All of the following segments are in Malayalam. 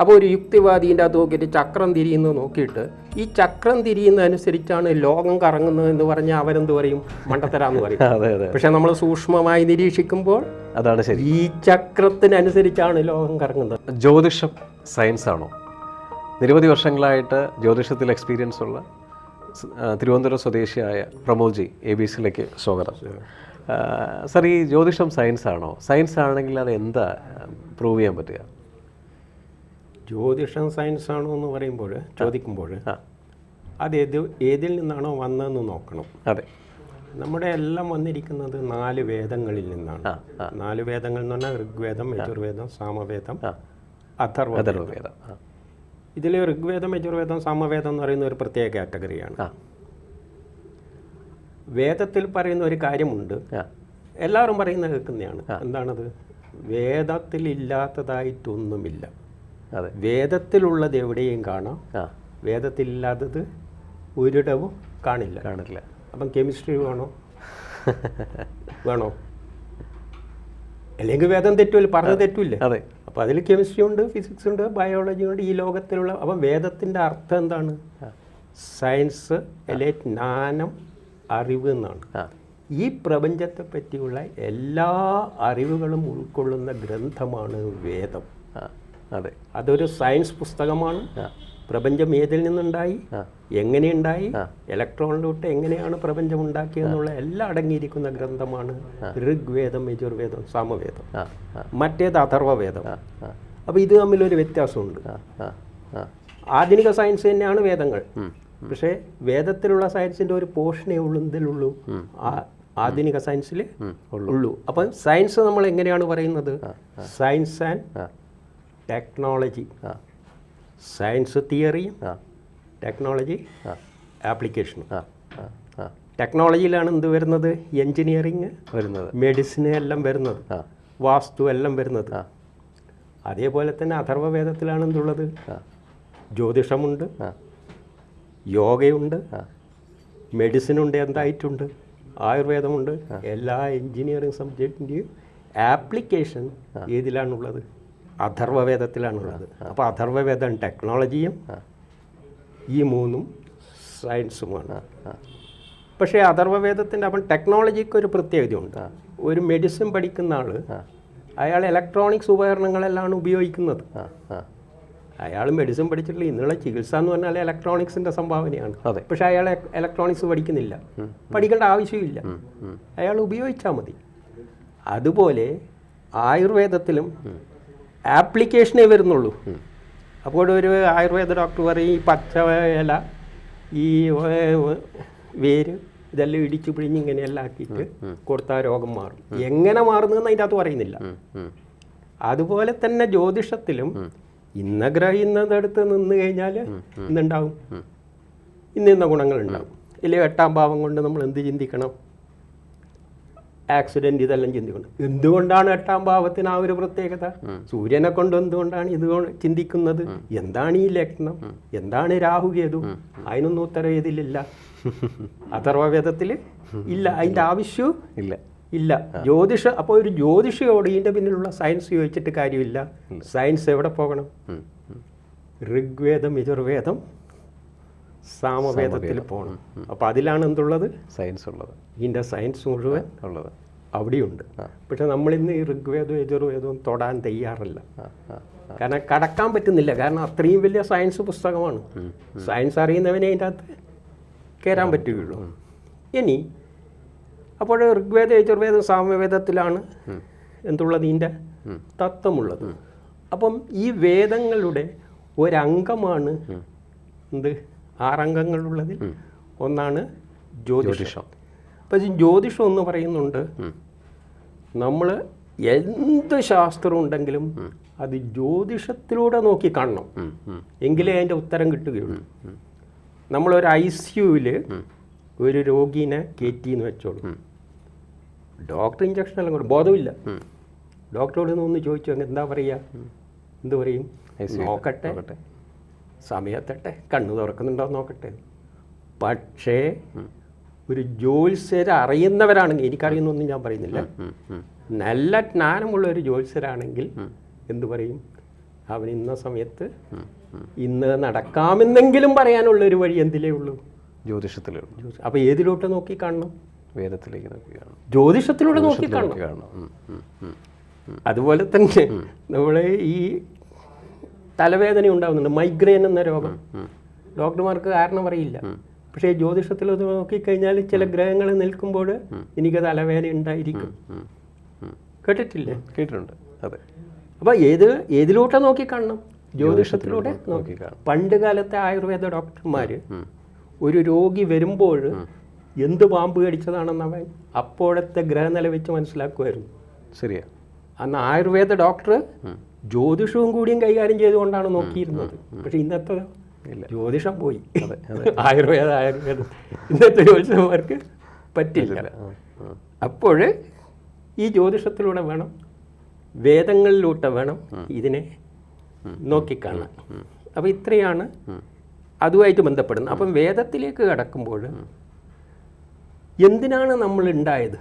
അപ്പോൾ ഒരു യുക്തിവാദീന്റെ അത് നോക്കിയിട്ട് ചക്രം തിരിയുന്നത് നോക്കിയിട്ട് ഈ ചക്രം തിരിയുന്നതനുസരിച്ചാണ് ലോകം കറങ്ങുന്നത് എന്ന് പറഞ്ഞാൽ അവരെന്ത് പറയും? മണ്ടത്തരാന്ന് പറയും. അതെ അതെ. പക്ഷെ നമ്മൾ സൂക്ഷ്മമായി നിരീക്ഷിക്കുമ്പോൾ അതാണ് ശരി. ഈ ചക്രത്തിനനുസരിച്ചാണ് ലോകം കറങ്ങുന്നത്. ജ്യോതിഷം സയൻസ് ആണോ? നിരവധി വർഷങ്ങളായിട്ട് ജ്യോതിഷത്തിൽ എക്സ്പീരിയൻസ് ഉള്ള തിരുവനന്തപുരം സ്വദേശിയായ പ്രമോദ്ജി എ ബി സിയിലേക്ക് സ്വാഗതം. സർ ഈ ജ്യോതിഷം സയൻസ് ആണോ? സയൻസ് ആണെങ്കിൽ അത് എന്താ പ്രൂവ് ചെയ്യാൻ പറ്റുക? ജ്യോതിഷം സയൻസ് ആണോ എന്ന് പറയുമ്പോൾ ചോദിക്കുമ്പോൾ അത് ഏത് ഏതിൽ നിന്നാണോ വന്നതെന്ന് നോക്കണം. അതെ. നമ്മുടെ എല്ലാം വന്നിരിക്കുന്നത് നാല് വേദങ്ങളിൽ നിന്നാണ്. നാല് വേദങ്ങൾ എന്ന് പറഞ്ഞാൽ ഋഗ്വേദം യജുർവേദം സാമവേദം അഥർവവേദം. ഇതിൽ ഋഗ്വേദം യജുർവേദം സാമവേദം എന്ന് പറയുന്ന ഒരു പ്രത്യേക കാറ്റഗറിയാണ്. വേദത്തിൽ പറയുന്ന ഒരു കാര്യമുണ്ട്. എല്ലാവരും പറയുന്ന കേൾക്കുന്നതാണ്. എന്താണത്? വേദത്തിൽ ഇല്ലാത്തതായിട്ടൊന്നുമില്ല വേദത്തിലുള്ളത് എവിടെയും കാണാം. വേദത്തിലില്ലാത്തത് ഒരിടവും കാണില്ല. കാണില്ല. അപ്പം കെമിസ്ട്രി വേണോ? വേണോ? അല്ലെങ്കിൽ വേദം തെറ്റുമില്ല പറഞ്ഞ തെറ്റുമില്ല അതെ. അപ്പോൾ അതിൽ കെമിസ്ട്രി ഉണ്ട് ഫിസിക്സ് ഉണ്ട് ബയോളജി ഉണ്ട് ഈ ലോകത്തിലുള്ള അപ്പം വേദത്തിന്റെ അർത്ഥം എന്താണ്? സയൻസ് അല്ലെ ജ്ഞാനം അറിവ് എന്നാണ്. ഈ പ്രപഞ്ചത്തെ പറ്റിയുള്ള എല്ലാ അറിവുകളും ഉൾക്കൊള്ളുന്ന ഗ്രന്ഥമാണ് വേദം. അതെ. അതൊരു സയൻസ് പുസ്തകമാണ്. പ്രപഞ്ചം ഏതിൽ നിന്നുണ്ടായി? എങ്ങനെയുണ്ടായി. ഇലക്ട്രോണിലൂട്ട് എങ്ങനെയാണ് പ്രപഞ്ചം ഉണ്ടാക്കിയെന്നുള്ള എല്ലാം അടങ്ങിയിരിക്കുന്ന ഗ്രന്ഥമാണ് ഋഗ്വേദം യജുർവേദം സാമവേദം. മറ്റേത് അഥർവവേദം. അപ്പോൾ ഇത് തമ്മിലൊരു വ്യത്യാസമുണ്ട്. ആധുനിക സയൻസ് തന്നെയാണ് വേദങ്ങൾ. പക്ഷേ വേദത്തിലുള്ള സയൻസിന്റെ ഒരു പോർഷനേ ഉള്ളു ഇതിലുള്ളൂ ആധുനിക സയൻസിൽ ഉള്ളൂ. അപ്പം സയൻസ് നമ്മൾ എങ്ങനെയാണ് പറയുന്നത്? Science and technology. ആ. സയൻസ് തിയറിയും ആ. ടെക്നോളജി ആ. ആപ്ലിക്കേഷനും. ടെക്നോളജിയിലാണ് എന്ത് വരുന്നത്? എൻജിനീയറിങ് വരുന്നത്. മെഡിസിന് എല്ലാം വരുന്നത്. ആ. വാസ്തു എല്ലാം വരുന്നത്. അതേപോലെ തന്നെ അഥർവവേദത്തിലാണ് എന്തുള്ളത്? ജ്യോതിഷമുണ്ട്. യോഗയുണ്ട്. മെഡിസിൻ മെഡിസിനുണ്ട് എന്തായിട്ടുണ്ട്? ആയുർവേദമുണ്ട്. എല്ലാ എൻജിനീയറിങ് സബ്ജക്റ്റിന്റെയും ആപ്ലിക്കേഷൻ ഏതിലാണുള്ളത്? അഥർവവേദത്തിലാണുള്ളത്. അപ്പോൾ അഥർവവേദം ടെക്നോളജിയും ഈ മൂന്നും സയൻസുമാണ്. പക്ഷേ അഥർവവേദത്തിന്റെ അപ്പം ടെക്നോളജിക്ക് ഒരു പ്രത്യേകതയുണ്ട് ഒരു മെഡിസിൻ പഠിക്കുന്ന ആൾ അയാൾ ഇലക്ട്രോണിക്സ് ഉപകരണങ്ങളെല്ലാം ഉപയോഗിക്കുന്നത്. അയാൾ മെഡിസിൻ പഠിച്ചിട്ടില്ല ഇന്നുള്ള ചികിത്സ എന്ന് പറഞ്ഞാൽ ഇലക്ട്രോണിക്സിന്റെ സംഭാവനയാണ്. അതെ. പക്ഷേ അയാൾ ഇലക്ട്രോണിക്സ് പഠിക്കുന്നില്ല. പഠിക്കേണ്ട ആവശ്യമില്ല. അയാൾ ഉപയോഗിച്ചാൽ മതി. അതുപോലെ ആയുർവേദത്തിലും ആപ്ലിക്കേഷനേ വരുന്നുള്ളൂ. അപ്പോൾ ഒരു ആയുർവേദ ഡോക്ടർ പറയും ഈ പച്ച ഇല ഈ വേര് ഇതെല്ലാം ഇടിച്ചു പിഴിഞ്ഞ് ഇങ്ങനെയെല്ലാം ആക്കിയിട്ട് കൊടുത്താൽ രോഗം മാറും. എങ്ങനെ മാറുന്നതെന്ന് അതിന്റെ അകത്ത് പറയുന്നില്ല. അതുപോലെ തന്നെ ജ്യോതിഷത്തിലും ഇന്ന ഗ്രഹിന്നതെടുത്ത് നിന്ന് കഴിഞ്ഞാൽ ഇന്നുണ്ടാവും ഇന്ന ഇന്ന ഗുണങ്ങളുണ്ടാവും. ഇല്ലെങ്കിൽ എട്ടാം ഭാവം കൊണ്ട് നമ്മൾ എന്ത് ചിന്തിക്കണം? ആക്സിഡന്റ് ഇതെല്ലാം ചിന്തിക്കുന്നത് എന്തുകൊണ്ടാണ് എട്ടാം ഭാവത്തിന് ആ ഒരു പ്രത്യേകത? സൂര്യനെ കൊണ്ട് എന്തുകൊണ്ടാണ് ഇത് ചിന്തിക്കുന്നത്? എന്താണ് ഈ ലഗ്നം? എന്താണ് രാഹുകേതു അതിനൊന്നും ഉത്തരം ഇതിലില്ല അഥർവവേദത്തിൽ ഇല്ല. അതിന്റെ ആവശ്യവും ഇല്ല. ഇല്ല. ജ്യോതിഷ അപ്പോൾ ഒരു ജ്യോതിഷയോട് ഇതിന്റെ പിന്നിലുള്ള സയൻസ് ചോദിച്ചിട്ട് കാര്യമില്ല. സയൻസ് എവിടെ പോകണം. ഋഗ്വേദം യജുർവേദം സാമവേദത്തിൽ പോകണം അപ്പോൾ അതിലാണ് എന്തുള്ളത്? സയൻസ് ഉള്ളത്. ഇതിന്റെ സയൻസ് മുഴുവൻ ഉള്ളത്. അവിടെയുണ്ട്. പക്ഷെ നമ്മളിന്ന് ഈ ഋഗ്വേദവും യജുർവേദവും തൊടാൻ തയ്യാറല്ല. കാരണം കടക്കാൻ പറ്റുന്നില്ല. കാരണം അത്രയും വലിയ സയൻസ് പുസ്തകമാണ്. സയൻസ് അറിയുന്നവനെ അതിന്റെ അകത്ത് കയറാൻ പറ്റുകയുള്ളൂ. ഇനി അപ്പോൾ ഋഗ്വേദ യജുർവേദം സാമവേദത്തിലാണ് എന്തുള്ളത് ഇതിന്റെ തത്വമുള്ളത്. അപ്പം ഈ വേദങ്ങളുടെ ഒരംഗമാണ് എന്ത്? ആറംഗങ്ങളുള്ളതിൽ ഒന്നാണ് ജ്യോതിഷം. അപ്പം ജ്യോതിഷം എന്ന് പറയുന്നുണ്ട് നമ്മൾ എന്ത് ശാസ്ത്രം ഉണ്ടെങ്കിലും അത് ജ്യോതിഷത്തിലൂടെ നോക്കി കാണണം. എങ്കിലേ അതിന്റെ ഉത്തരം കിട്ടുകയുള്ളൂ. നമ്മളൊരു ഐ സിയുവിൽ ഒരു രോഗീനെ കയറ്റി എന്ന് വെച്ചോളൂ ഡോക്ടർ ഇഞ്ചക്ഷൻ എല്ലാം കൊടുക്കും ബോധമില്ല. ഡോക്ടറോട് ഒന്ന് ചോദിച്ചു എന്താ പറയുക? എന്ത് പറയും? നോക്കട്ടെ. സമയത്തട്ടെ കണ്ണു തുറക്കുന്നുണ്ടോ നോക്കട്ടെ. പക്ഷേ ഒരു ജ്യോത്സ്യരെ അറിയുന്നവരാണെങ്കിൽ എനിക്കറിയുന്നൊന്നും ഞാൻ പറയുന്നില്ല. നല്ല ജ്ഞാനമുള്ള ഒരു ജ്യോത്സ്യരാണെങ്കിൽ എന്തു പറയും? അവൻ ഇന്ന സമയത്ത് ഇന്ന് നടക്കാമെന്നെങ്കിലും പറയാനുള്ള ഒരു വഴി എന്തിലേ ഉള്ളൂ? ജ്യോതിഷത്തിലുള്ളൂ അപ്പോൾ ഏതിലോട്ട് നോക്കി കാണണം? വേദത്തിലേക്ക് നോക്കി കാണണം. ജ്യോതിഷത്തിലൂടെ നോക്കി കാണണം. അതുപോലെ തന്നെ നമ്മൾ ഈ തലവേദന ഉണ്ടാകുന്നുണ്ട് മൈഗ്രെയിൻ എന്ന രോഗം. ഡോക്ടർമാർക്ക് കാരണം അറിയില്ല. പക്ഷേ ജ്യോതിഷത്തിൽ അത് നോക്കിക്കഴിഞ്ഞാൽ ചില ഗ്രഹങ്ങൾ നിൽക്കുമ്പോൾ എനിക്ക് തലവേദന ഉണ്ടായിരിക്കും. കേട്ടിട്ടില്ലേ? കേട്ടിട്ടുണ്ട്. അതെ. അപ്പോൾ ഏത് ഏതിലൂടെ നോക്കി കാണണം? ജ്യോതിഷത്തിലൂടെ നോക്കി പണ്ട് കാലത്തെ ആയുർവേദ ഡോക്ടർമാർ ഒരു രോഗി വരുമ്പോൾ എന്ത് പാമ്പ് കടിച്ചതാണെന്ന് അവൻ അപ്പോഴത്തെ ഗ്രഹനില വെച്ച് മനസ്സിലാക്കുമായിരുന്നു. ശരിയാ. അന്ന് ആയുർവേദ ഡോക്ടർ ജ്യോതിഷവും കൂടിയും കൈകാര്യം ചെയ്തുകൊണ്ടാണ് നോക്കിയിരുന്നത്. പക്ഷെ ഇന്നത്തെ. ജ്യോതിഷം പോയി. ആയുർവേദ ആയുർവേദം. ഇന്നത്തെ ജ്യോതിഷന്മാർക്ക് പറ്റില്ല. അപ്പോൾ ഈ ജ്യോതിഷത്തിലൂടെ വേണം വേദങ്ങളിലൂടെ വേണം ഇതിനെ നോക്കിക്കാണാൻ. അപ്പോൾ ഇത്രയാണ് അതുമായിട്ട് ബന്ധപ്പെടുന്നത്. അപ്പം വേദത്തിലേക്ക് കടക്കുമ്പോൾ എന്തിനാണ് നമ്മൾ ഉണ്ടായത്.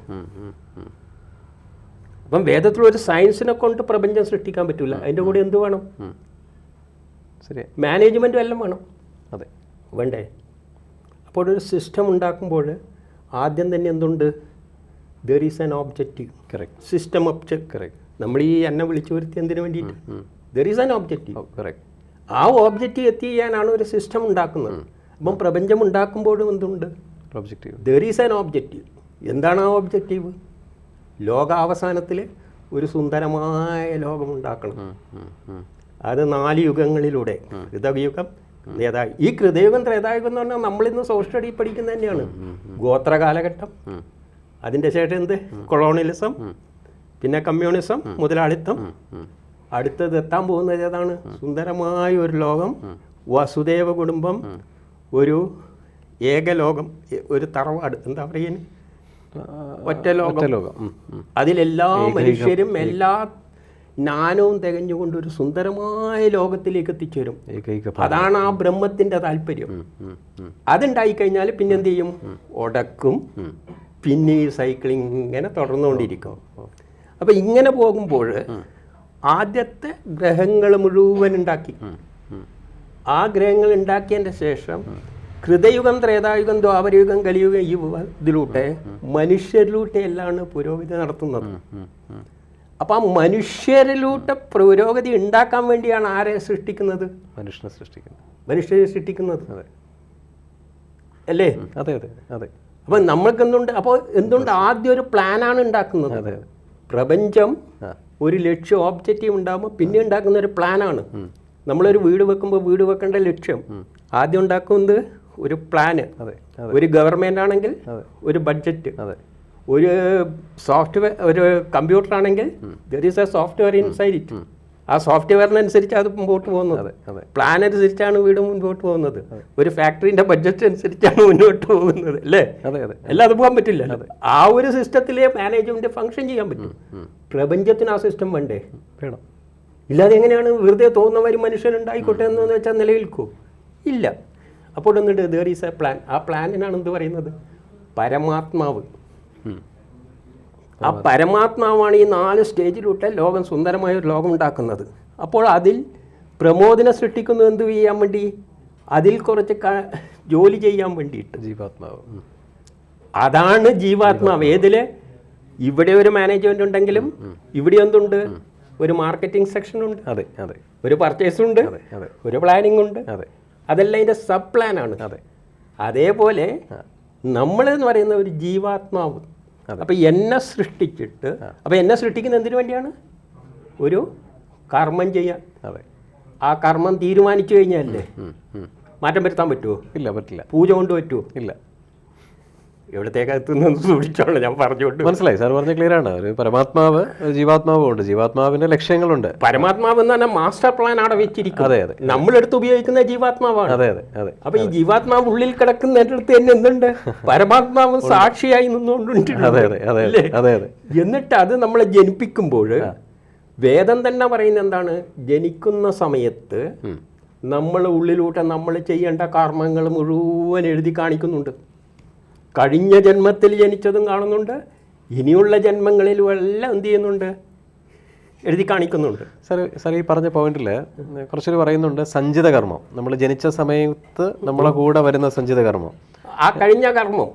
അപ്പം വേദത്തിൽ ഒരു സയൻസിനെ കൊണ്ട് പ്രപഞ്ചം സൃഷ്ടിക്കാൻ പറ്റില്ല അതിന്റെ കൂടെ എന്ത് വേണം? ശരി. മാനേജ്മെന്റും എല്ലാം വേണം. അതെ. വേണ്ടേ? അപ്പോൾ ഒരു സിസ്റ്റം ഉണ്ടാക്കുമ്പോൾ ആദ്യം തന്നെ എന്തുണ്ട്? There is an objective correct system object correct നമ്മൾ ഈ എന്നെ വിളിച്ചു വരുത്തി എന്തിനു വേണ്ടിയിട്ട്? There is an objective correct ആ ഓബ്ജക്റ്റീവ് എത്തിക്കാനാണ് ഒരു സിസ്റ്റം ഉണ്ടാക്കുന്നത്. അപ്പം പ്രപഞ്ചം ഉണ്ടാക്കുമ്പോഴും എന്തുണ്ട്? Objective there is an objective എന്താണ് ആ ഓബ്ജക്റ്റീവ് ലോകാവസാനത്തിൽ ഒരു സുന്ദരമായ ലോകം ഉണ്ടാക്കണം അത് നാല് യുഗങ്ങളിലൂടെ കൃതയുഗം ത്രേതായു ഈ കൃതയുഗം ത്രേതായുഗം എന്ന് പറഞ്ഞാൽ നമ്മളിന്ന് സോഷ്യൽ സ്റ്റഡി പഠിക്കുന്നത് തന്നെയാണ്. ഗോത്ര കാലഘട്ടം. അതിന്റെ ശേഷം എന്ത്? കൊളോണിയലിസം. പിന്നെ കമ്മ്യൂണിസം മുതലാളിത്തം. അടുത്തത് എത്താൻ പോകുന്നത് ഏതാണ്? സുന്ദരമായ ഒരു ലോകം വസുദേവ കുടുംബം ഒരു ഏകലോകം ഒരു തറവാട്. എന്താ പറയുക ഒറ്റ ലോകം. അതിലെല്ലാ മനുഷ്യരും എല്ലാ ജ്ഞാനവും തികഞ്ഞുകൊണ്ട് ഒരു സുന്ദരമായ ലോകത്തിലേക്ക് എത്തിച്ചേരും. അതാണ് ആ ബ്രഹ്മത്തിന്റെ താല്പര്യം. അതുണ്ടായി കഴിഞ്ഞാൽ പിന്നെ എന്ത് ചെയ്യും? ഒടക്കും. പിന്നെ ഈ സൈക്ലിംഗ് ഇങ്ങനെ തുടർന്നുകൊണ്ടിരിക്കും. അപ്പം ഇങ്ങനെ പോകുമ്പോൾ ആദ്യത്തെ ഗ്രഹങ്ങൾ മുഴുവൻ ഉണ്ടാക്കി. ആ ഗ്രഹങ്ങൾ ഉണ്ടാക്കിയതിന്റെ ശേഷം കൃതയുഗം ത്രേതായുഗം ദ്വാപരയുഗം കലിയുഗം ഈ ഇതിലൂടെ മനുഷ്യരിലൂടെയല്ലാണ് പുരോഗതി നടത്തുന്നത്. അപ്പം ആ മനുഷ്യരിലൂടെ പുരോഗതി ഉണ്ടാക്കാൻ വേണ്ടിയാണ് ആരെ സൃഷ്ടിക്കുന്നത്? മനുഷ്യനെ സൃഷ്ടിക്കുന്നത്. മനുഷ്യരെ സൃഷ്ടിക്കുന്നത്. അതെ. അല്ലേ? അതെ അതെ അതെ. അപ്പം നമ്മൾക്ക് എന്തുണ്ട്? അപ്പോൾ എന്തുണ്ട് ആദ്യം ഒരു പ്ലാനാണ് ഉണ്ടാക്കുന്നത്. അതെ. പ്രപഞ്ചം ഒരു ലക്ഷ്യം ഓബ്ജക്റ്റീവ് ഉണ്ടാകുമ്പോൾ പിന്നെ ഉണ്ടാക്കുന്ന ഒരു പ്ലാനാണ്. നമ്മളൊരു വീട് വെക്കുമ്പോൾ വീട് വെക്കേണ്ട ലക്ഷ്യം. ആദ്യം ഉണ്ടാക്കുന്നത് ഒരു പ്ലാന് അതെ ഒരു ഗവൺമെന്റ് ആണെങ്കിൽ. ഒരു ബഡ്ജറ്റ് അതെ. ഒരു സോഫ്റ്റ്വെയർ ഒരു കമ്പ്യൂട്ടർ ആണെങ്കിൽ there is a software inside it ആ സോഫ്റ്റ്വെയറിനനുസരിച്ച് അത് മുമ്പോട്ട് പോകുന്നത്. പ്ലാൻ അനുസരിച്ചാണ് വീട് മുൻപോട്ട് പോകുന്നത്. ഒരു ഫാക്ടറിന്റെ ബഡ്ജറ്റ് അനുസരിച്ചാണ് മുന്നോട്ട് പോകുന്നത് അല്ലേ? അല്ല അത് പോകാൻ പറ്റില്ല. ആ ഒരു സിസ്റ്റത്തിലെ മാനേജ്മെന്റ് ഫംഗ്ഷൻ ചെയ്യാൻ പറ്റും. പ്രപഞ്ചത്തിന് ആ സിസ്റ്റം വേണ്ടേ? വേണം. ഇല്ലാതെ എങ്ങനെയാണ് വെറുതെ തോന്നുന്നവർ മനുഷ്യനുണ്ടായിക്കോട്ടെ എന്ന് വെച്ചാൽ നിലനിൽക്കൂ. ഇല്ല. അപ്പോൾ ഒന്നുണ്ട് ദർ ഈസ് എ പ്ലാൻ ആ പ്ലാനിനാണ് എന്ത് പറയുന്നത്? പരമാത്മാവ്. ആ പരമാത്മാവാണ് ഈ നാല് സ്റ്റേജിലൂടെ ലോകം സുന്ദരമായ ഒരു ലോകം ഉണ്ടാക്കുന്നത്. അപ്പോൾ അതിൽ പ്രമോദിനെ സൃഷ്ടിക്കുന്നത് എന്ത് ചെയ്യാൻ വേണ്ടി? അതിൽ കുറച്ച് ജോലി ചെയ്യാൻ വേണ്ടിയിട്ട്. ജീവാത്മാവ്. അതാണ് ജീവാത്മാവ്. ഏതിൽ? ഇവിടെ ഒരു മാനേജ്മെന്റ് ഉണ്ടെങ്കിലും ഇവിടെ എന്തുണ്ട്? ഒരു മാർക്കറ്റിംഗ് സെക്ഷൻ ഉണ്ട്. അതെ അതെ. ഒരു പർച്ചേസ് ഉണ്ട്. ഒരു പ്ലാനിംഗ് ഉണ്ട്. അതെ. അതെല്ലാം അതിന്റെ സബ് പ്ലാനാണ് അതെ. അതേപോലെ നമ്മളെന്ന് പറയുന്ന ഒരു ജീവാത്മാവ്. അപ്പം എന്നെ സൃഷ്ടിച്ചിട്ട് അപ്പം എന്നെ സൃഷ്ടിക്കുന്ന എന്തിനു വേണ്ടിയാണ്? ഒരു കർമ്മം ചെയ്യാൻ. അതെ. ആ കർമ്മം തീരുമാനിച്ചു കഴിഞ്ഞാലേ. മാറ്റം വരുത്താൻ പറ്റുമോ ഇല്ല പറ്റില്ല. പൂജ കൊണ്ട് പറ്റുമോ ഇല്ല. എവിടത്തേക്ക് എത്തുന്നു സൂക്ഷിച്ചോളൂ ഞാൻ പറഞ്ഞുകൊണ്ട്. മനസ്സിലായി. സാർ പറഞ്ഞ ക്ലിയർ ആണ്. ഒരു പരമാത്മാവ് ജീവാത്മാവും ഉണ്ട്. ജീവാത്മാവിന്റെ ലക്ഷ്യങ്ങളുണ്ട്. പരമാത്മാവ് എന്ന് പറഞ്ഞാൽ മാസ്റ്റർ പ്ലാൻ അവിടെ വെച്ചിരിക്കും. അതെ അതെ. നമ്മളെടുത്ത് ഉപയോഗിക്കുന്ന ജീവാത്മാവാണ്. അതെ അതെ അതെ. അപ്പൊ ഈ ജീവാത്മാവ് ഉള്ളിൽ കിടക്കുന്നതിന്റെ അടുത്ത് തന്നെ എന്തുണ്ട്? പരമാത്മാവ് സാക്ഷിയായി നിന്നുകൊണ്ടുണ്ട്. അതെ അതെ അതെ അതെ അതെ. എന്നിട്ട് അത് നമ്മളെ ജനിപ്പിക്കുമ്പോൾ വേദം തന്നെ പറയുന്നത് എന്താണ്? ജനിക്കുന്ന സമയത്ത് നമ്മൾ ഉള്ളിലൂടെ നമ്മൾ ചെയ്യേണ്ട കർമ്മങ്ങൾ മുഴുവൻ എഴുതി കാണിക്കുന്നുണ്ട്. കഴിഞ്ഞ ജന്മത്തിൽ ജനിച്ചതും കാണുന്നുണ്ട്. ഇനിയുള്ള ജന്മങ്ങളിലും എല്ലാം എന്ത് ചെയ്യുന്നുണ്ട്? എഴുതി കാണിക്കുന്നുണ്ട്. സാർ സാർ ഈ പറഞ്ഞ പോയിന്റിൽ കുറച്ചൊരു പറയുന്നുണ്ട് സഞ്ചിത കർമ്മം നമ്മൾ ജനിച്ച സമയത്ത് നമ്മളെ കൂടെ വരുന്ന സഞ്ചിത കർമ്മം ആ കഴിഞ്ഞ കർമ്മം.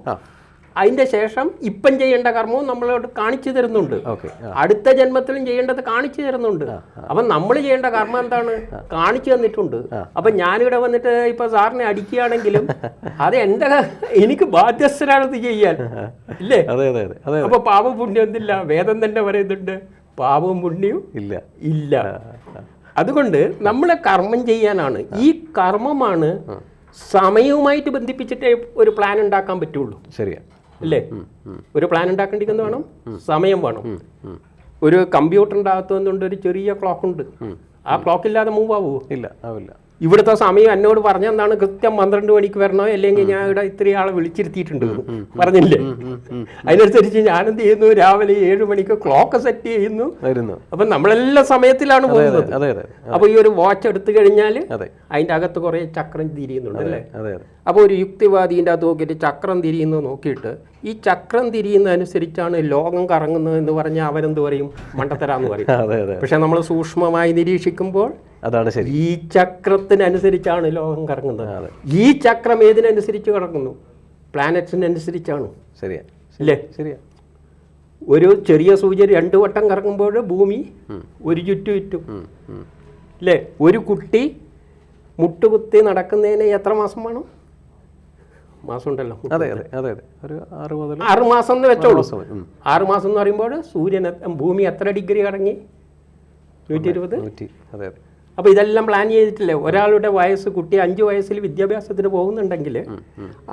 ആ അതിന്റെ ശേഷം ഇപ്പം ചെയ്യേണ്ട കർമ്മവും നമ്മളോട് കാണിച്ചു തരുന്നുണ്ട്. അടുത്ത ജന്മത്തിലും ചെയ്യേണ്ടത് കാണിച്ചു തരുന്നുണ്ട്. അപ്പൊ നമ്മൾ ചെയ്യേണ്ട കർമ്മം എന്താണ്? കാണിച്ചു തന്നിട്ടുണ്ട്. അപ്പൊ ഞാനിവിടെ വന്നിട്ട് ഇപ്പൊ സാറിനെ അടിക്കുകയാണെങ്കിലും അത് എന്റെ എനിക്ക് ബാധ്യസ്ഥരാണത് ചെയ്യാൻ. ഇല്ലേ? അതെ അതെ അതെ അതെ അപ്പൊ പാപം പുണ്യം എന്തില്ല? വേദം തന്നെ പറയുന്നുണ്ട്. പാപവും പുണ്യവും ഇല്ല. ഇല്ല. അതുകൊണ്ട് നമ്മളെ കർമ്മം ചെയ്യാനാണ്. ഈ കർമ്മമാണ് സമയവുമായിട്ട് ബന്ധിപ്പിച്ചിട്ടേ ഒരു പ്ലാൻ ഉണ്ടാക്കാൻ പറ്റുള്ളൂ. ശരിയാ. അല്ലേ ഒരു പ്ലാൻ ഉണ്ടാക്കേണ്ടിക്കുന്ന വേണം സമയം വേണം. ഒരു കമ്പ്യൂട്ടറിന്റെ അകത്ത് ഒരു ചെറിയ ക്ലോക്ക് ഉണ്ട്. ആ ക്ലോക്ക് ഇല്ലാതെ മൂവ് ആവുമോ ഇല്ല ആവില്ല. ഇവിടുത്തെ സമയം എന്നോട് പറഞ്ഞെന്താണ് കൃത്യം പന്ത്രണ്ട് മണിക്ക് വരണോ അല്ലെങ്കിൽ ഞാൻ ഇവിടെ ഇത്രയാളെ ആളെ വിളിച്ചിരുത്തിയിട്ടുണ്ട്. പറഞ്ഞില്ലേ? അതിനനുസരിച്ച് ഞാൻ എന്ത് ചെയ്യുന്നു? രാവിലെ ഏഴ് മണിക്ക് ക്ലോക്ക് സെറ്റ് ചെയ്യുന്നു. അപ്പൊ നമ്മളെല്ലാ സമയത്തിലാണ് പോകുന്നത്. അപ്പൊ അതെ ഈ ഒരു വാച്ച് എടുത്തു കഴിഞ്ഞാൽ അതിന്റെ അകത്ത് കുറെ ചക്രം തിരിയുന്നുണ്ട് അല്ലേ? അതെ അതെ. അപ്പോൾ ഒരു യുക്തിവാദീന്റെ അകത്ത് നോക്കിയിട്ട് ചക്രം തിരിയുന്നത് നോക്കിയിട്ട് ഈ ചക്രം തിരിയുന്നതനുസരിച്ചാണ് ലോകം കറങ്ങുന്നത് എന്ന് പറഞ്ഞാൽ അവരെന്ത് പറയും? മണ്ടത്തരാന്ന് പറയും. പക്ഷെ നമ്മൾ സൂക്ഷ്മമായി നിരീക്ഷിക്കുമ്പോൾ അതാണ് ശരി. ഈ ചക്രത്തിനനുസരിച്ചാണ് ലോകം കറങ്ങുന്നത്. ഈ ചക്രം ഏതിനനുസരിച്ച് കറങ്ങുന്നു? പ്ലാനറ്റ്സിനനുസരിച്ചാണ്. ശരിയാ. ഇല്ലേ? ശരിയാ. ഒരു ചെറിയ സൂചി രണ്ട് വട്ടം കറങ്ങുമ്പോൾ ഭൂമി ഒരു ചുറ്റു ചുറ്റും. അല്ലേ ഒരു കുട്ടി മുട്ടുകുത്തി നടക്കുന്നതിന് എത്ര മാസം വേണം? മാസം ഉണ്ടല്ലോ അതെ അതെ അതെ അതെ. ഒരു ആറ് മുതൽ ആറ് മാസം എന്ന് വെച്ചോളൂ. ആറ് മാസം എന്ന് പറയുമ്പോൾ സൂര്യൻ ഭൂമി എത്ര ഡിഗ്രി കടങ്ങി നൂറ്റി ഇരുപത് നൂറ്റി അതെ അതെ. അപ്പോൾ ഇതെല്ലാം പ്ലാൻ ചെയ്തിട്ടില്ലേ? ഒരാളുടെ വയസ്സ് കുട്ടി അഞ്ച് വയസ്സിൽ വിദ്യാഭ്യാസത്തിന് പോകുന്നുണ്ടെങ്കിൽ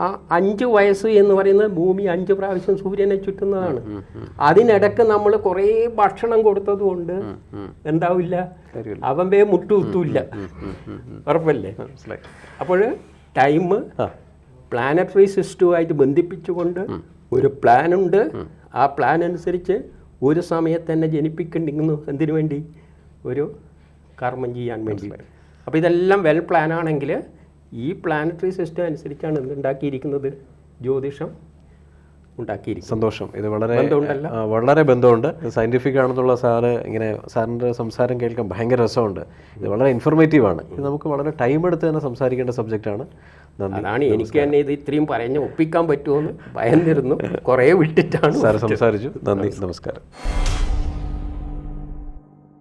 ആ അഞ്ച് വയസ്സ് എന്ന് പറയുന്നത് ഭൂമി അഞ്ച് പ്രാവശ്യം സൂര്യനെ ചുറ്റുന്നതാണ്. അതിനിടക്ക് നമ്മൾ കുറേ ഭക്ഷണം കൊടുത്തതുകൊണ്ട് എന്താവില്ല. അവൻ വേ മുട്ടുകുത്തൂല്ല ഉറപ്പല്ലേ? അപ്പോൾ ടൈം പ്ലാനറ്ററി സിസ്റ്റവുമായിട്ട് ബന്ധിപ്പിച്ചുകൊണ്ട് ഒരു പ്ലാനുണ്ട് ആ പ്ലാൻ അനുസരിച്ച് ഒരു സമയത്ത് തന്നെ ജനിപ്പിക്കണ്ടിരിക്കുന്നു എന്തിനു വേണ്ടി? ഒരു കർമ്മം ചെയ്യാൻ വേണ്ടി. അപ്പോൾ ഇതെല്ലാം വെൽ പ്ലാൻ ആണെങ്കിൽ ഈ പ്ലാനറ്ററി സിസ്റ്റം അനുസരിച്ചാണ് എന്തുണ്ടാക്കിയിരിക്കുന്നത്? ജ്യോതിഷം ഉണ്ടാക്കിയിരിക്കുന്നത് സന്തോഷം. ഇത് വളരെ. വളരെ ബന്ധമുണ്ട്. സയന്റിഫിക് ആണെന്നുള്ള സാറ് ഇങ്ങനെ സാറിന്റെ സംസാരം കേൾക്കാൻ ഭയങ്കര രസമുണ്ട്. ഇത് വളരെ ഇൻഫോർമേറ്റീവ് ആണ്. ഇത് നമുക്ക് വളരെ ടൈം എടുത്ത് തന്നെ സംസാരിക്കേണ്ട സബ്ജക്റ്റാണ് നന്ദി. അതാണ് എനിക്ക് തന്നെ ഇത് ഇത്രയും പറഞ്ഞ് ഒപ്പിക്കാൻ പറ്റുമോ എന്ന് ഭയന്നിരുന്നു. കുറേ വിട്ടിട്ടാണ് സാർ സംസാരിച്ചു. നന്ദി. നമസ്കാരം.